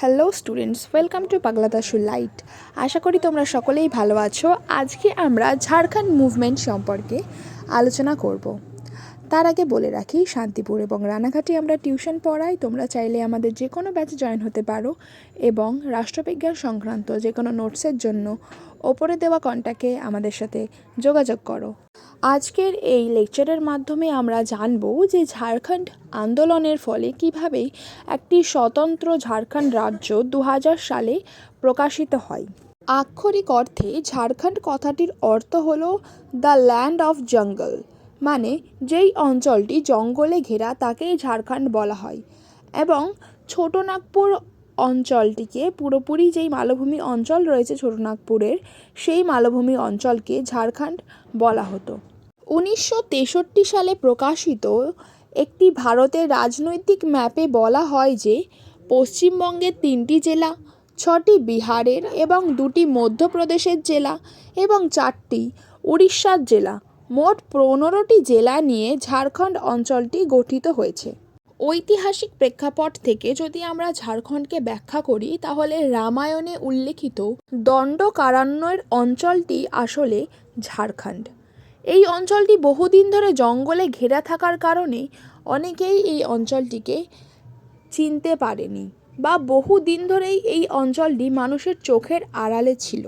Hello students welcome to Pagladasu light আশা করি তোমরা সকলেই ভালো আছো। আজকে আমরা ঝাড়খণ্ড মুভমেন্ট সম্পর্কে আলোচনা করব। তার আগে বলে রাখি, শান্তিপুর এবং রানাঘাটে আমরা টিউশন পড়াই। তোমরা চাইলে আমাদের যে কোনো ব্যাচে জয়েন হতে পারো এবং রাষ্ট্রবিজ্ঞান সংক্রান্ত যে কোনো নোটসের জন্য ওপরে দেওয়া কন্ট্যাক্টে আমাদের সাথে যোগাযোগ করো। আজকের এই লেকচারের মাধ্যমে আমরা জানব যে ঝাড়খণ্ড আন্দোলনের ফলে কীভাবে একটি স্বতন্ত্র ঝাড়খণ্ড রাজ্য দু হাজার সালে প্রকাশিত হয়। আক্ষরিক অর্থে ঝাড়খণ্ড কথাটির অর্থ হল দ্য ল্যান্ড অফ জঙ্গল মানে যেই অঞ্চলটি জঙ্গলে ঘেরা তাকেই ঝাড়খণ্ড বলা হয়। এবং ছোটনাগপুর অঞ্চলটিকে পুরোপুরি যেই মালভূমি অঞ্চল রয়েছে ছোটনাগপুরের, সেই মালভূমি অঞ্চলকে ঝাড়খণ্ড বলা হতো। উনিশশো তেষট্টি সালে প্রকাশিত একটি ভারতের রাজনৈতিক ম্যাপে বলা হয় যে, পশ্চিমবঙ্গের তিনটি জেলা, ছটি বিহারের এবং দুটি মধ্যপ্রদেশের জেলা এবং চারটি উড়িষ্যার জেলা। মোট পনেরোটি জেলা নিয়ে ঝাড়খণ্ড অঞ্চলটি গঠিত হয়েছে। ঐতিহাসিক প্রেক্ষাপট থেকে যদি আমরা ঝাড়খণ্ডকে ব্যাখ্যা করি, তাহলে রামায়ণে উল্লেখিত দণ্ডকারণ্যের অঞ্চলটি আসলে ঝাড়খণ্ড। এই অঞ্চলটি বহুদিন ধরে জঙ্গলে ঘেরা থাকার কারণে অনেকেই এই অঞ্চলটিকে চিনতে পারেনি বা বহুদিন ধরেই এই অঞ্চলটি মানুষের চোখের আড়ালে ছিল।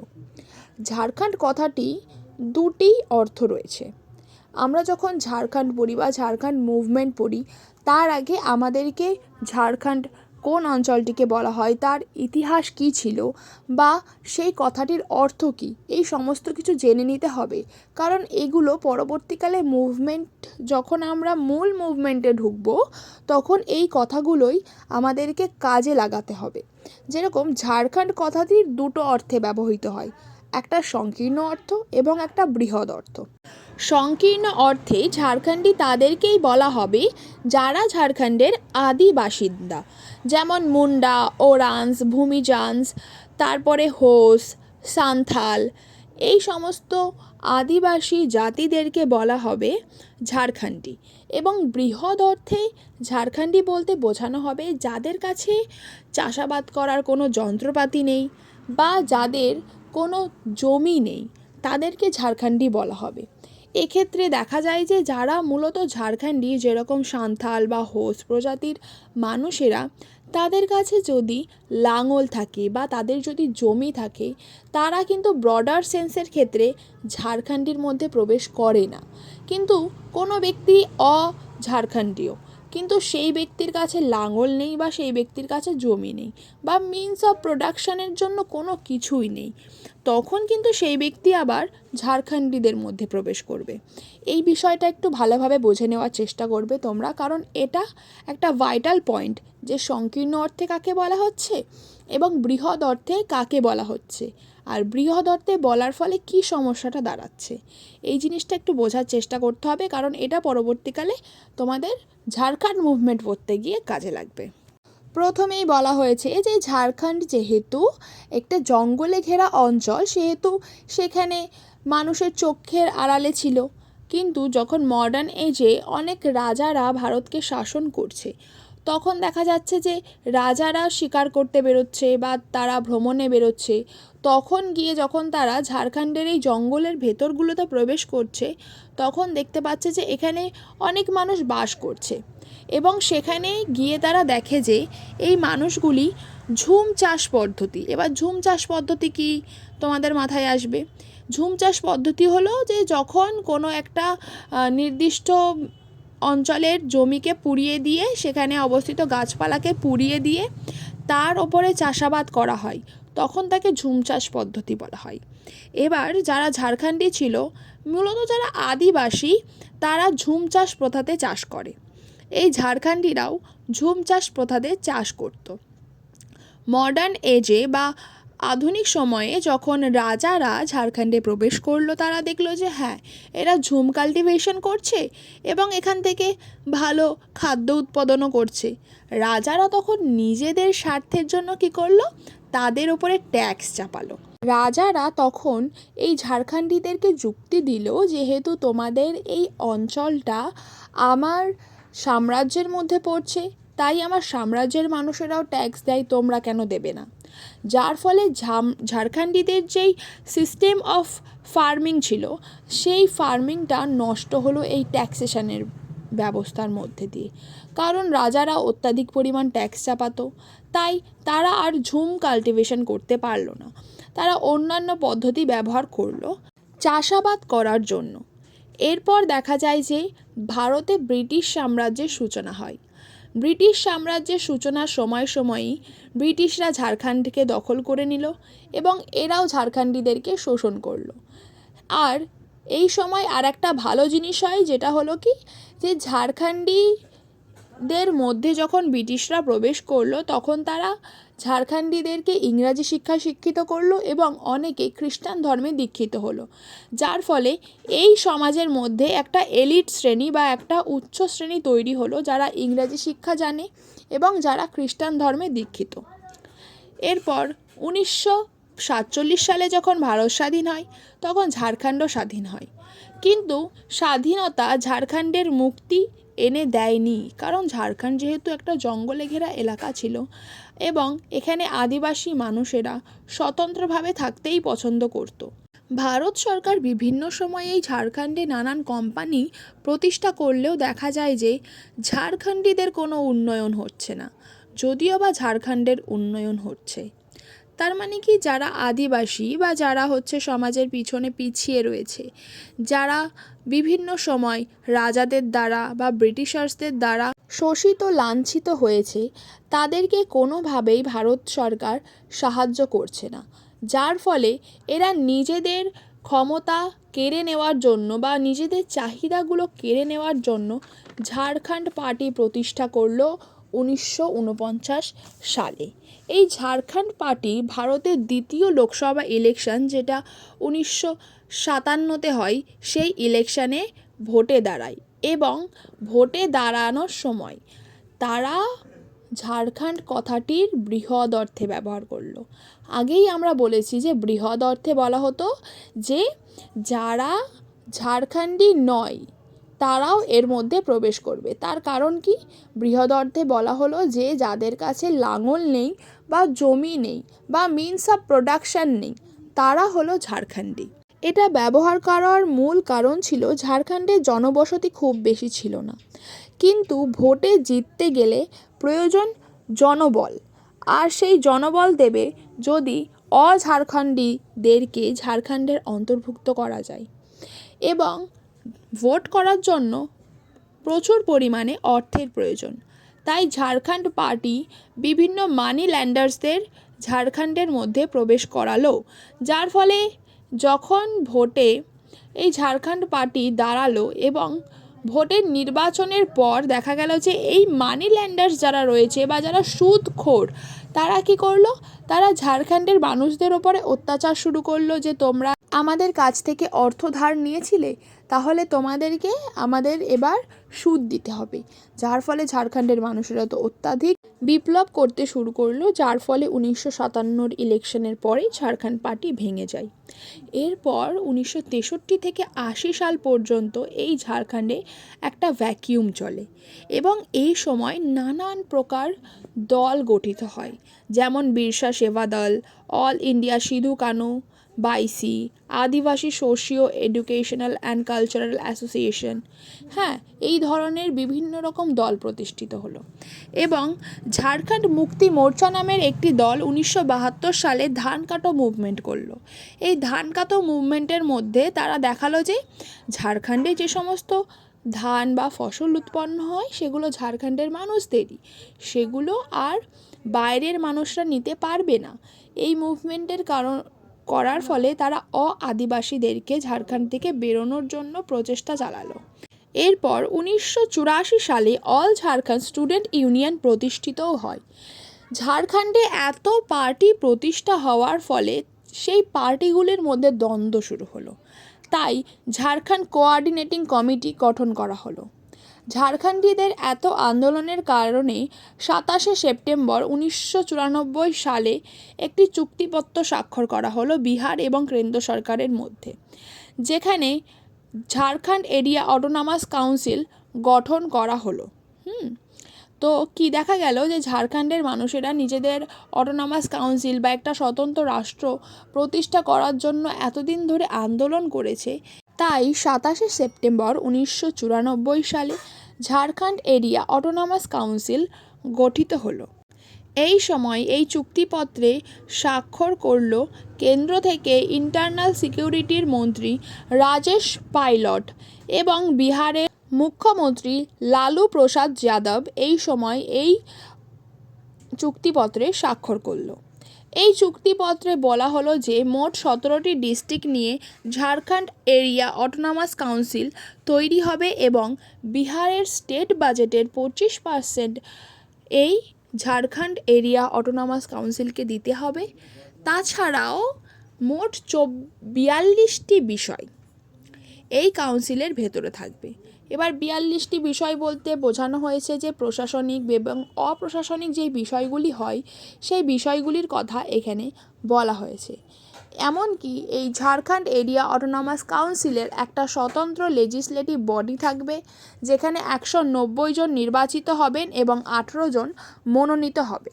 ঝাড়খণ্ড কথাটি দুটি অর্থ রয়েছে। আমরা যখন ঝাড়খণ্ড পড়ি বা ঝাড়খণ্ড মুভমেন্ট পড়ি, তার আগে আমাদেরকে ঝাড়খণ্ড কোন অঞ্চলটিকে বলা হয়, তার ইতিহাস কী ছিল বা সেই কথাটির অর্থ কী, এই সমস্ত কিছু জেনে নিতে হবে। কারণ এগুলো পরবর্তীকালে মুভমেন্ট, যখন আমরা মূল মুভমেন্টে ঢুকবো, তখন এই কথাগুলোই আমাদেরকে কাজে লাগাতে হবে। যেরকম ঝাড়খণ্ড কথাটির দুটো অর্থে ব্যবহৃত হয় একটা সংকীর্ণ অর্থ এবং একটা বৃহৎ অর্থ। সংকীর্ণ অর্থে ঝাড়খণ্ডী তাদেরকেই বলা হবে যারা ঝাড়খণ্ডের আদি বাসিন্দা। যেমন মুন্ডা, ওরান্স, ভূমিজান্স, তারপরে হোস, সান্থাল, এই সমস্ত আদিবাসী জাতিদেরকে বলা হবে ঝাড়খণ্ডী। এবং বৃহৎ অর্থে ঝাড়খণ্ডী বলতে বোঝানো হবে যাদের কাছে চাষাবাদ করার কোনো যন্ত্রপাতি নেই বা যাদের কোনো জমি নেই, তাদেরকে ঝাড়খণ্ডী বলা হবে। এক্ষেত্রে দেখা যায় যে যারা মূলত ঝাড়খণ্ডী, যেরকম সান্থাল বা হোস প্রজাতির মানুষেরা, তাদের কাছে যদি লাঙল থাকে বা তাদের যদি জমি থাকে, তারা কিন্তু ব্রডার সেন্সের ক্ষেত্রে ঝাড়খণ্ডীর মধ্যে প্রবেশ করে না। কিন্তু কোনো ব্যক্তি অ ঝাড়খণ্ডীয় কিন্তু সেই ব্যক্তির কাছে লাঙল নেই বা সেই ব্যক্তির কাছে জমি নেই বা মিনস অফ প্রোডাকশানের জন্য কোনো কিছুই নেই। তখন কিন্তু সেই ব্যক্তি আবার ঝাড়খণ্ডীদের মধ্যে প্রবেশ করবে। এই বিষয়টা একটু ভালোভাবে বুঝে নেওয়ার চেষ্টা করবে তোমরা, কারণ এটা একটা ভাইটাল পয়েন্ট যে সংকীর্ণ অর্থে কাকে বলা হচ্ছে এবং বৃহৎ অর্থে কাকে বলা হচ্ছে। আর বৃহৎ অর্থে বলার ফলে কী সমস্যাটা দাঁড়াচ্ছে? এই জিনিসটা একটু বোঝার চেষ্টা করতে হবে, কারণ এটা পরবর্তীকালে তোমাদের ঝাড়খণ্ড মুভমেন্ট পড়তে গিয়ে কাজে লাগবে। প্রথমেই বলা হয়েছে যে ঝাড়খণ্ড যেহেতু একটা জঙ্গলে ঘেরা অঞ্চল, সেহেতু সেখানে মানুষের চোখের আড়ালে ছিল। কিন্তু যখন মডার্ন এজে অনেক রাজারা ভারতকে শাসন করছে তখন দেখা যাচ্ছে যে রাজারা শিকার করতে বেরোচ্ছে বা তারা ভ্রমণে বেরোচ্ছে। তখন গিয়ে যখন তারা ঝাড়খণ্ডের এই জঙ্গলের ভেতরগুলোতে প্রবেশ করছে, তখন দেখতে পাচ্ছে যে এখানে অনেক মানুষ বাস করছে এবং সেখানে গিয়ে তারা দেখে যে এই মানুষগুলি ঝুম চাষ পদ্ধতি। এবার ঝুম চাষ পদ্ধতি কি তোমাদের মাথায় আসবে? ঝুম চাষ পদ্ধতি হলো যে যখন কোনো একটা নির্দিষ্ট অঞ্চলের জমিকে পুড়িয়ে দিয়ে সেখানে অবস্থিত গাছপালাকে পুড়িয়ে দিয়ে তার ওপরে চাষাবাদ করা হয়। তখন তাকে ঝুম চাষ পদ্ধতি বলা হয়। এবার যারা ঝাড়খণ্ডী ছিল, মূলত যারা আদিবাসী, তারা ঝুম চাষ প্রথাতে চাষ করে। এই ঝাড়খণ্ডীরাও ঝুম চাষ প্রথাতে চাষ করত। মডার্ন এজে বা আধুনিক সময়ে যখন রাজারা ঝাড়খণ্ডে প্রবেশ করল, তারা দেখল যে হ্যাঁ এরা ঝুম কাল্টিভেশন করছে এবং এখান থেকে ভালো খাদ্য উৎপাদনও করছে। রাজারা তখন নিজেদের স্বার্থের জন্য কী করল? তাদের ওপরে ট্যাক্স চাপালো। রাজারা তখন এই ঝাড়খণ্ডীদেরকে যুক্তি দিল যেহেতু তোমাদের এই অঞ্চলটা আমার সাম্রাজ্যের মধ্যে পড়ছে, তাই আমার সাম্রাজ্যের মানুষেরাও ট্যাক্স দেয়, তোমরা কেন দেবে না? যার ফলে ঝাড়খণ্ডীদের যেই সিস্টেম অফ ফার্মিং ছিল, সেই ফার্মিংটা নষ্ট হলো এই ট্যাক্সেশনের ব্যবস্থার মধ্যে দিয়ে। কারণ রাজারা অত্যাধিক পরিমাণ ট্যাক্স চাপাতো, তাই তারা আর ঝুম কাল্টিভেশন করতে পারল না। তারা অন্যান্য পদ্ধতি ব্যবহার করল চাষাবাদ করার জন্য। এরপর দেখা যায় যে ভারতে ব্রিটিশ সাম্রাজ্যের সূচনা হয়। ব্রিটিশ সাম্রাজ্যের সূচনার সময় সময়ই ব্রিটিশরা ঝাড়খণ্ডকে দখল করে নিল এবং এরাও ঝাড়খণ্ডীদেরকে শোষণ করল। আর এই সময় আর একটা ভালো জিনিস হয়, যেটা হলো কি? যে ঝাড়খণ্ডীদের মধ্যে যখন ব্রিটিশরা প্রবেশ করল, তখন তারা ঝাড়খণ্ডীদেরকে ইংরাজি শিক্ষায় শিক্ষিত করল এবং অনেকে খ্রিস্টান ধর্মে দীক্ষিত হলো। যার ফলে এই সমাজের মধ্যে একটা এলিট শ্রেণি বা একটা উচ্চ শ্রেণি তৈরি হলো যারা ইংরাজি শিক্ষা জানে এবং যারা খ্রিস্টান ধর্মে দীক্ষিত। এরপর উনিশশো সাতচল্লিশ সালে যখন ভারত স্বাধীন হয়, তখন ঝাড়খণ্ডও স্বাধীন হয়। কিন্তু স্বাধীনতা ঝাড়খণ্ডের মুক্তি এনে দেয়নি। কারণ ঝাড়খণ্ড যেহেতু একটা জঙ্গলে ঘেরা এলাকা ছিল এবং এখানে আদিবাসী মানুষেরা স্বতন্ত্রভাবে থাকতেই পছন্দ করত। ভারত সরকার বিভিন্ন সময়ে এই ঝাড়খণ্ডে নানান কোম্পানি প্রতিষ্ঠা করলেও দেখা যায় যে ঝাড়খণ্ডীদের কোনো উন্নয়ন হচ্ছে না। যদিও বা ঝাড়খণ্ডের উন্নয়ন হচ্ছে। তার মানে কি? যারা আদিবাসী বা যারা হচ্ছে সমাজের পিছনে পিছিয়ে রয়েছে, যারা বিভিন্ন সময় রাজাদের দ্বারা বা ব্রিটিশার্সদের দ্বারা শোষিত, লাঞ্ছিত হয়েছে, তাদেরকে কোনোভাবেই ভারত সরকার সাহায্য করছে না। যার ফলে এরা নিজেদের ক্ষমতা কেড়ে নেওয়ার জন্য বা নিজেদের চাহিদাগুলো কেড়ে নেওয়ার জন্য ঝাড়খণ্ড পার্টি প্রতিষ্ঠা করল উনিশশো উনপঞ্চাশ সালে। এই ঝাড়খণ্ড পার্টি ভারতের দ্বিতীয় লোকসভা ইলেকশন যেটা উনিশশো সাতান্নতে হয়, সেই ইলেকশনে ভোটে দাঁড়ায় এবং ভোটে দাঁড়ানোর সময় তারা ঝাড়খণ্ড কথাটির বৃহৎ অর্থে ব্যবহার করল। আগেই আমরা বলেছি যে বৃহৎ অর্থে বলা হতো যে যারা ঝাড়খণ্ডী নয় তারাও এর মধ্যে প্রবেশ করবে। তার কারণ কি? বৃহৎ অর্থে বলা হলো যে, যাদের কাছে লাঙল নেই বা জমি নেই বা মিনস অফ প্রোডাকশান নেই, তারা হলো ঝাড়খণ্ডী। এটা ব্যবহার করার মূল কারণ ছিল ঝাড়খণ্ডের জনবসতি খুব বেশি ছিল না। কিন্তু ভোটে জিততে গেলে প্রয়োজন জনবল। আর সেই জনবল দেবে যদি অঝাড়খণ্ডীদেরকে ঝাড়খণ্ডের অন্তর্ভুক্ত করা যায়। এবং ভোট করার জন্য প্রচুর পরিমাণে অর্থের প্রয়োজন। তাই ঝাড়খণ্ড পার্টি বিভিন্ন মানি ল্যান্ডার্সদের ঝাড়খণ্ডের মধ্যে প্রবেশ করালো। যার ফলে যখন ভোটে এই ঝাড়খণ্ড পার্টি দাঁড়াল এবং ভোটের নির্বাচনের পর দেখা গেল যে এই মানি ল্যান্ডার্স যারা রয়েছে বা যারা সুদখোর, তারা কী করল? তারা ঝাড়খণ্ডের মানুষদের ওপরে অত্যাচার শুরু করল যে তোমরা আমাদের কাছ থেকে অর্থ ধার নিয়েছিলে তাহলে তোমাদেরকে আমাদের এবার সুদ দিতে হবে। যার ফলে ঝাড়খণ্ডের মানুষেরা তো অত্যাধিক বিপ্লব করতে শুরু করল, যার ফলে উনিশশো সাতান্নর ইলেকশনের পরেই ঝাড়খণ্ড পার্টি ভেঙে যায়। এরপর উনিশশো তেষট্টি থেকে আশি সাল পর্যন্ত এই ঝাড়খণ্ডে একটা ভ্যাকিউম চলে এবং এই সময় নানান প্রকার দল গঠিত হয়। যেমন Birsa Seva Dal all India Sidhu Kanu Baisi, Adivasi socio educational and cultural association. হ্যাঁ এই ধরনের বিভিন্ন রকম দল প্রতিষ্ঠিত হলো। এবং ঝাড়খণ্ড মুক্তি মোর্চা নামের একটি দল উনিশশো বাহাত্তর সালে ধান কাটো মুভমেন্ট করল। এই ধান কাটো মুভমেন্টের মধ্যে তারা দেখাল যে ঝাড়খণ্ডে যে সমস্ত ধান বা ফসল উৎপন্ন হয়, সেগুলো ঝাড়খণ্ডের মানুষদেরই। সেগুলো আর বাইরের মানুষরা নিতে পারবে না। এই মুভমেন্টের কারণ করার ফলে তারা অ আদিবাসীদেরকে ঝাড়খণ্ড থেকে বেরোনোর জন্য প্রচেষ্টা চালালো। এরপর উনিশশো চুরাশি সালে অল ঝাড়খণ্ড স্টুডেন্ট ইউনিয়ন প্রতিষ্ঠিতও হয়। ঝাড়খণ্ডে এত পার্টি প্রতিষ্ঠা হওয়ার ফলে সেই পার্টিগুলির মধ্যে দ্বন্দ্ব শুরু হলো। তাই ঝাড়খণ্ড কোঅর্ডিনেটিং কমিটি গঠন করা হলো। ঝাড়খণ্ডীদের এত আন্দোলনের কারণে সাতাশে সেপ্টেম্বর উনিশশো চুরানব্বই সালে একটি চুক্তিপত্র স্বাক্ষর করা হলো বিহার এবং কেন্দ্র সরকারের মধ্যে। যেখানে ঝাড়খণ্ড এরিয়া অটোনমাস কাউন্সিল গঠন করা হলো। হুম, তো কি দেখা গেল যে ঝাড়খণ্ডের মানুষেরা নিজেদের অটোনমাস কাউন্সিল বা একটা স্বতন্ত্র রাষ্ট্র প্রতিষ্ঠা করার জন্য এতদিন ধরে আন্দোলন করেছে, তাই সাতাশে সেপ্টেম্বর উনিশশো চুরানব্বই সালে ঝাড়খণ্ড এরিয়া অটোনমাস কাউন্সিল গঠিত হলো। এই সময় এই চুক্তিপত্রে স্বাক্ষর করল কেন্দ্র থেকে ইন্টারনাল সিকিউরিটির মন্ত্রী রাজেশ পাইলট এবং বিহারের মুখ্যমন্ত্রী লালু প্রসাদ যাদব এই সময় এই চুক্তিপত্রে স্বাক্ষর করল। এই চুক্তিপত্রে বলা হলো যে মোট সতেরোটি ডিস্ট্রিক্ট নিয়ে ঝাড়খণ্ড এরিয়া অটোনমাস কাউন্সিল তৈরি হবে এবং বিহারের স্টেট বাজেটের পঁচিশ পার্সেন্ট এই ঝাড়খণ্ড এরিয়া অটোনমাস কাউন্সিলকে দিতে হবে। তাছাড়াও মোট চব, বিয়াল্লিশটি বিষয় এই কাউন্সিলের ভেতরে থাকবে। এবার বিয়াল্লিশটি বিষয় বলতে বোঝানো হয়েছে যে প্রশাসনিক এবং অপ্রশাসনিক যেই বিষয়গুলি হয়, সেই বিষয়গুলির কথা এখানে বলা হয়েছে। এমনকি এই ঝাড়খণ্ড এরিয়া অটোনমাস কাউন্সিলের একটা স্বতন্ত্র লেজিসলেটিভ বডি থাকবে, যেখানে একশো নব্বই জন নির্বাচিত হবেন এবং আঠেরো জন মনোনীত হবে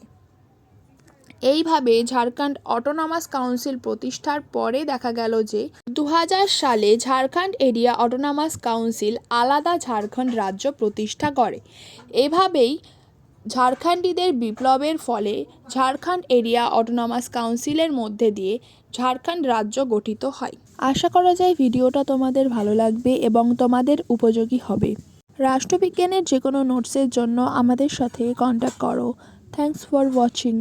এইভাবে ঝাড়খণ্ড অটোনমাস কাউন্সিল প্রতিষ্ঠার পরে দেখা গেল যে দু হাজার সালে ঝাড়খণ্ড এরিয়া অটোনমাস কাউন্সিল আলাদা ঝাড়খণ্ড রাজ্য প্রতিষ্ঠা করে। এভাবেই ঝাড়খণ্ডীদের বিপ্লবের ফলে ঝাড়খণ্ড এরিয়া অটোনমাস কাউন্সিলের মধ্যে দিয়ে ঝাড়খণ্ড রাজ্য গঠিত হয়। আশা করা যায় ভিডিওটা তোমাদের ভালো লাগবে এবং তোমাদের উপযোগী হবে। রাষ্ট্রবিজ্ঞানের যে কোনো নোটসের জন্য আমাদের সাথে কন্ট্যাক্ট করো। Thanks for watching